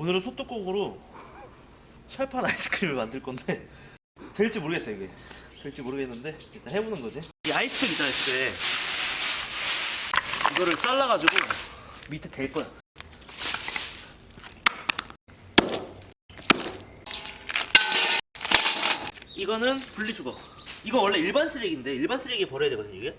오늘은 소뚜껑으로 철판 아이스크림을 만들 건데 될지 모르겠어요 이게. 될지 모르겠는데 일단 해보는 거지. 이 아이스크림 있잖아요 집에. 이거를 잘라가지고 밑에 댈 거야. 이거는 분리수거. 이거 원래 일반 쓰레기인데 일반 쓰레기 버려야 되거든요 이게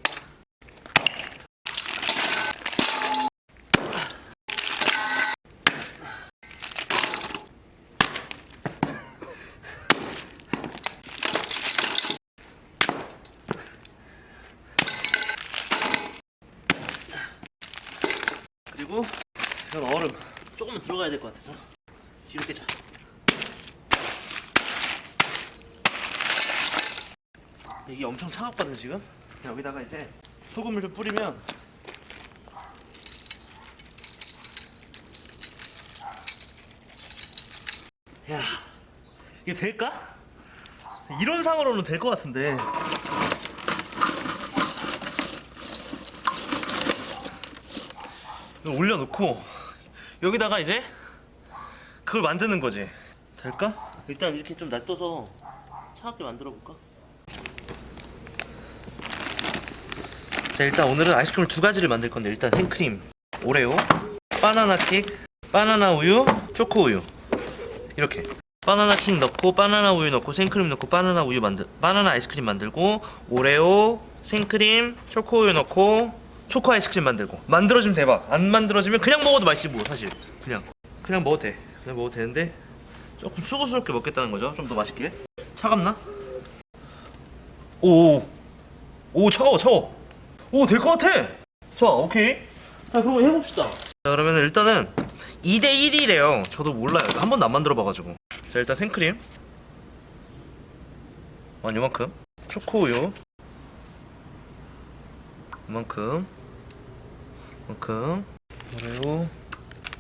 그리고 이건 얼음 조금만 들어가야 될 것 같아서 뒤로 빼자. 이게 엄청 차갑거든 지금? 여기다가 이제 소금을 좀 뿌리면 야 이게 될까? 이런 상으로는 될 것 같은데 이거 올려놓고 여기다가 이제 그걸 만드는 거지 될까? 일단 이렇게 좀 놔둬서 차갑게 만들어 볼까? 자 일단 오늘은 아이스크림을 두 가지를 만들 건데 일단 생크림, 오레오, 바나나 킥, 바나나 우유, 초코 우유 이렇게 바나나 킥 넣고 바나나 우유 넣고 생크림 넣고 바나나 우유 만들 바나나 아이스크림 만들고 오레오, 생크림, 초코 우유 넣고 초코 아이스크림 만들고. 만들어지면 대박. 안 만들어지면 그냥 먹어도 맛있지 뭐 사실. 그냥. 그냥 먹어도 돼. 그냥 먹어도 되는데 조금 수고스럽게 먹겠다는 거죠 좀 더 맛있게. 차갑나? 오, 오. 차가워 차가워. 오 될 것 같아. 자 오케이. 자 그럼 해봅시다. 자 그러면 일단은 2대 1이래요. 저도 몰라요. 한 번도 안 만들어 봐가지고. 자 일단 생크림. 한 요만큼. 초코우유. 이만큼. 이 만큼 오레오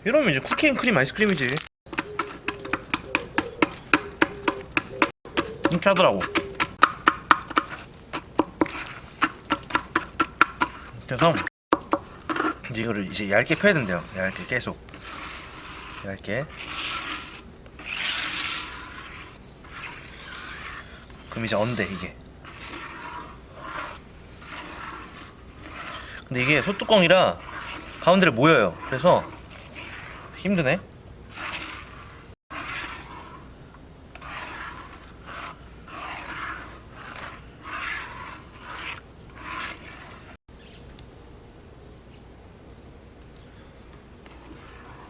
이러면 이제 쿠키 앤 크림 아이스크림이지. 이렇게 하더라고. 그래서 이제 이거를 이제 얇게 펴야 된대요. 얇게 계속. 얇게. 그럼 이제 언데 이게. 근데 이게 소뚜껑이라 가운데를 모여요 그래서 힘드네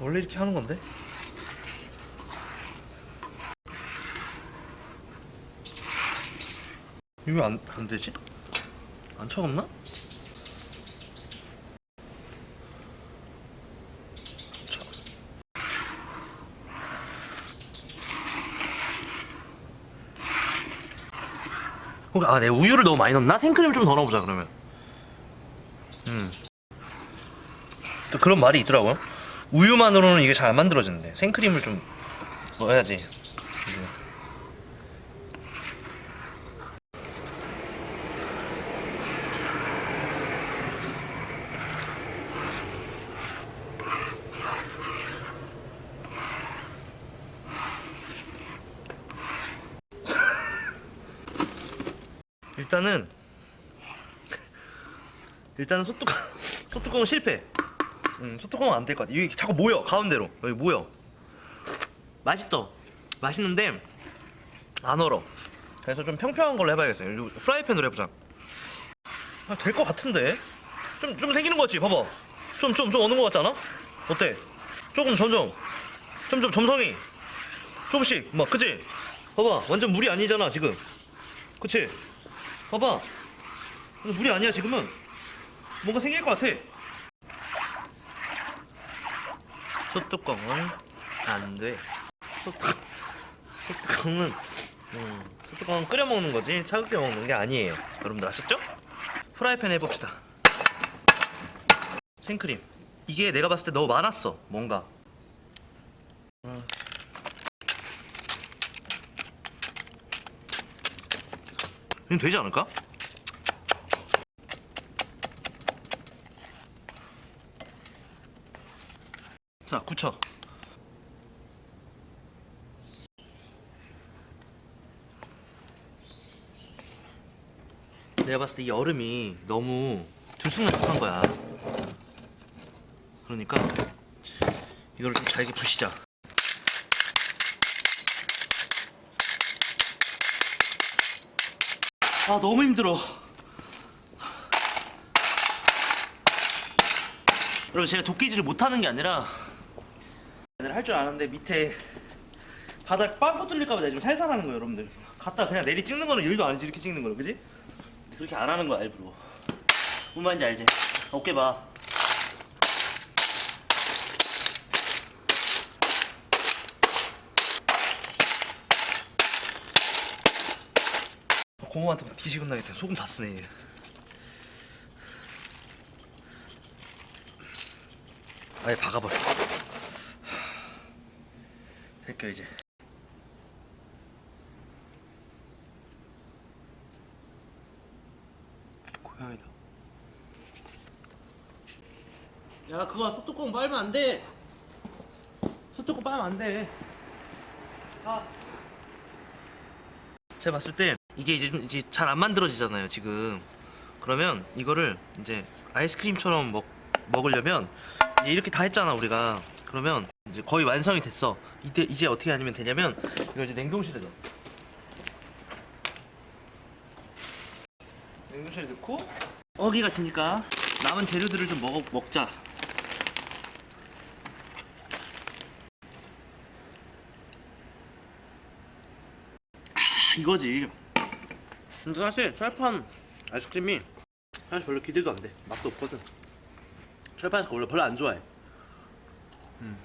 원래 이렇게 하는 건데 이거 왜 안, 안 되지? 안 차갑나? 아, 내 우유를 너무 많이 넣었나? 생크림 좀 더 넣어보자 그러면. 음. 또 그런 말이 있더라고요. 우유만으로는 이게 잘 안 만들어지는데 생크림을 좀 넣어야지. 이게. 일단은 일단은 소뚜껑 소뚜껑은 실패. 음, 소뚜껑은 안 될 것 같아. 이게 자꾸 모여 가운데로 여기 모여. 맛있어. 맛있는데 안 얼어. 그래서 좀 평평한 걸로 해봐야겠어요. 프라이팬으로 해보자. 아, 될 것 같은데. 좀 좀 생기는 거 같지? 봐봐. 좀 좀 좀 어는 것 같지 않아? 어때? 조금 점점 점점 점성이 조금씩 막 그치? 봐봐 완전 물이 아니잖아 지금. 그치? 봐봐. 물이 아니야 지금은. 뭔가 생길 것 같아. 소뚜껑은 안 돼. 소뚜 소뚜껑은 음, 소뚜껑은 끓여 먹는 거지 차갑게 먹는 게 아니에요. 여러분들 아셨죠? 프라이팬 해봅시다. 생크림. 이게 내가 봤을 때 너무 많았어. 뭔가. 그냥 되지 않을까? 자, 굳혀. 내가 봤을 때 이 여름이 너무 들쑥날쑥한 거야. 그러니까 이거를 좀 잘게 부시자. 아 너무 힘들어. 여러분 제가 도끼질을 못하는 게 아니라 할 줄 아는데 밑에 바닥 빵꾸 뚫릴까봐 내가 좀 살살하는 거예요 여러분들 갖다 그냥 내리 찍는 거는 일도 아니지 이렇게 찍는 거는 그지? 그렇게 안 하는 거야 일부러 뭔 말인지 알지? 어깨 봐 고모한테 뒤지고 나겠다. 소금 다 쓰네 얘. 아예 박아버려. 될겨 이제. 고양이다. 야 그거 소뚜껑 빨면 안 돼. 소뚜껑 빨면 안 돼. 아. 제가 봤을 때 이게 이제 좀 이제 잘 안 만들어지잖아요 지금. 그러면 이거를 이제 아이스크림처럼 먹 먹으려면 이제 이렇게 다 했잖아 우리가. 그러면 이제 거의 완성이 됐어. 이때 이제 어떻게 하면 되냐면 이걸 이제 냉동실에 넣어. 냉동실에 넣고 어기가 지니까 남은 재료들을 좀 먹어 먹자. 아 이거지 근데 사실 철판 아이스크림이 사실 별로 기대도 안 돼. 맛도 없거든. 철판 아이스크림 원래 별로 안 좋아해. 음.